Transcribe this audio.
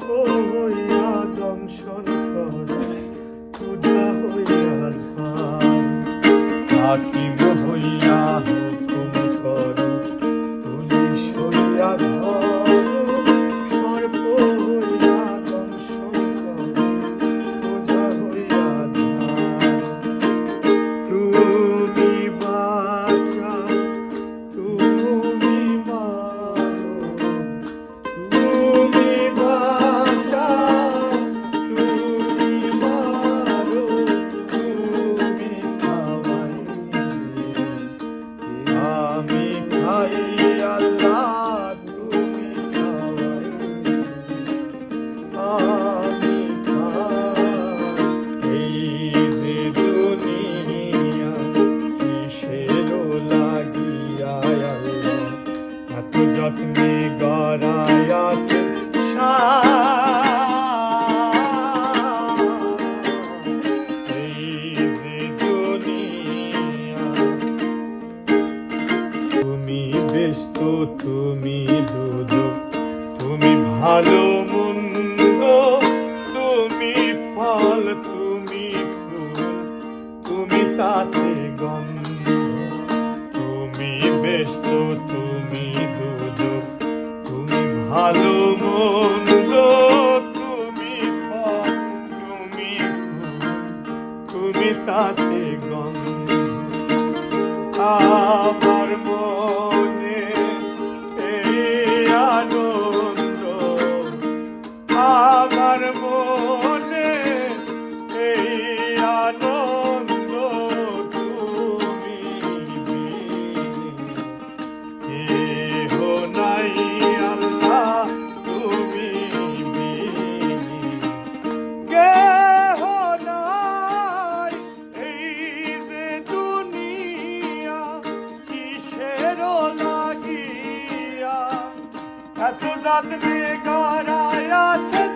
হইয়া দংশন কর পূজা হইয়া ঝাল থাকিব হইয়া Maria. তুমি তুমি দুদক তুমি ভালো মন্দ, তুমি ফল, তুমি ফুল, তুমি তাতে গন্ধ, তুমি ব্যস্ত তুমি দুদক তুমি ভালো মন্দ, তুমি ফল, তুমি ফুল, তুমি তাতে আনন্দ তুমি কেহ নাই আল্লাহ তুমি কেহ নাই এই যে দুনিয়া কিসের লাগিয়া? এত রাত বেগারায় আছেন